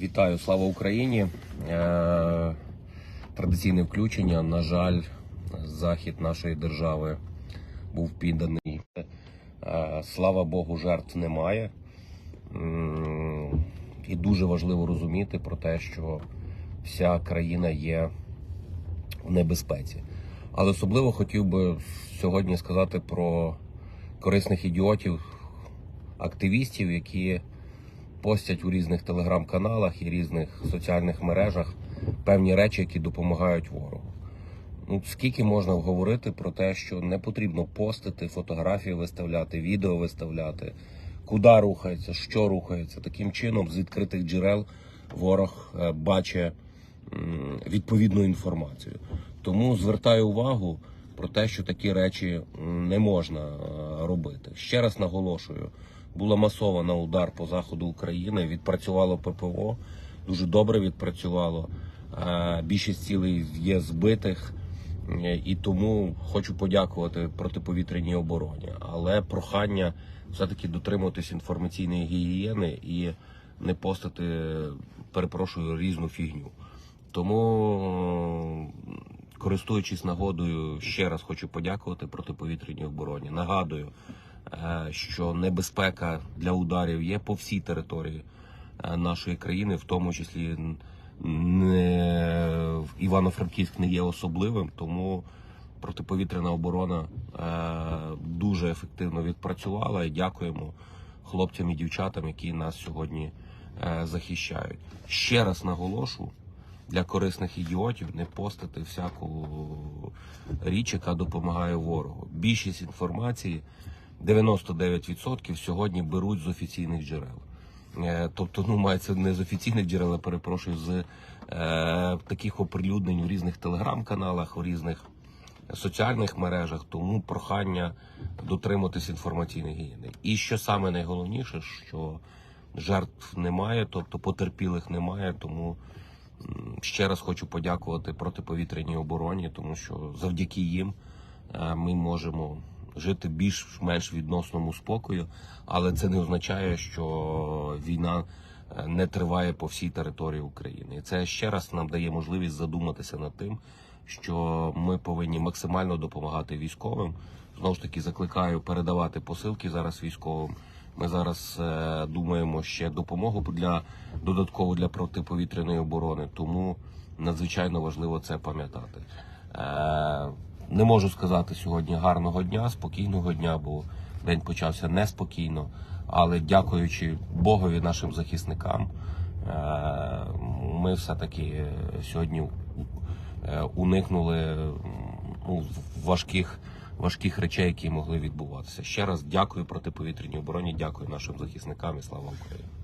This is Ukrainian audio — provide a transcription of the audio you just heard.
Вітаю, слава Україні. Е, Традиційне включення. На жаль, захід нашої держави був підданий. Е, Слава Богу, жертв немає. І дуже важливо розуміти про те, що вся країна є в небезпеці. Але особливо хотів би сьогодні сказати про корисних ідіотів, активістів, які постять у різних телеграм-каналах і різних соціальних мережах певні речі, які допомагають ворогу. Ну, скільки можна говорити про те, що не потрібно постити, фотографії виставляти, відео виставляти, куди рухається, що рухається. Таким чином, з відкритих джерел ворог е, бачить відповідну інформацію. Тому звертаю увагу про те, що такі речі не можна е, робити. Ще раз наголошую, була масована удар по заходу України, відпрацювало ППО, дуже добре відпрацювало. Е, Більшість цілей є збитих. Е, І тому хочу подякувати протиповітряній обороні. Але прохання все-таки дотримуватись інформаційної гігієни і не постити, перепрошую, різну фігню. Тому, користуючись нагодою, ще раз хочу подякувати протиповітряній обороні. Нагадую, що небезпека для ударів є по всій території е, нашої країни, в тому числі не Івано-Франківськ не є особливим, тому протиповітряна оборона е, дуже ефективно відпрацювала і дякуємо хлопцям і дівчатам, які нас сьогодні е, захищають. Ще раз наголошу. Для корисних ідіотів не постити всяку річ, яка допомагає ворогу. Більшість інформації, 99% сьогодні беруть з офіційних джерел. Е, Тобто, ну мається не з офіційних джерел, а перепрошую, з е, таких оприлюднень у різних телеграм-каналах, у різних соціальних мережах. Тому прохання дотриматись інформаційної гігієни. І що саме найголовніше, що жертв немає, тобто потерпілих немає, тому. Ще раз хочу подякувати протиповітряній обороні, тому що завдяки їм е, ми можемо жити більш-менш відносному спокою, але це не означає, що війна е, не триває по всій території України. І це ще раз нам дає можливість задуматися над тим, що ми повинні максимально допомагати військовим. Знову ж таки, закликаю передавати посилки зараз військовим. Ми зараз е, думаємо ще допомогу для додатково для протиповітряної оборони, тому надзвичайно важливо це пам'ятати. Не можу сказати сьогодні гарного дня, спокійного дня, бо день почався неспокійно. Але дякуючи Богові, нашим захисникам, е, ми все-таки сьогодні е, уникнули ну, важких важких речей, які могли відбуватися. Ще раз дякую протиповітряній обороні, дякую нашим захисникам і слава Україні.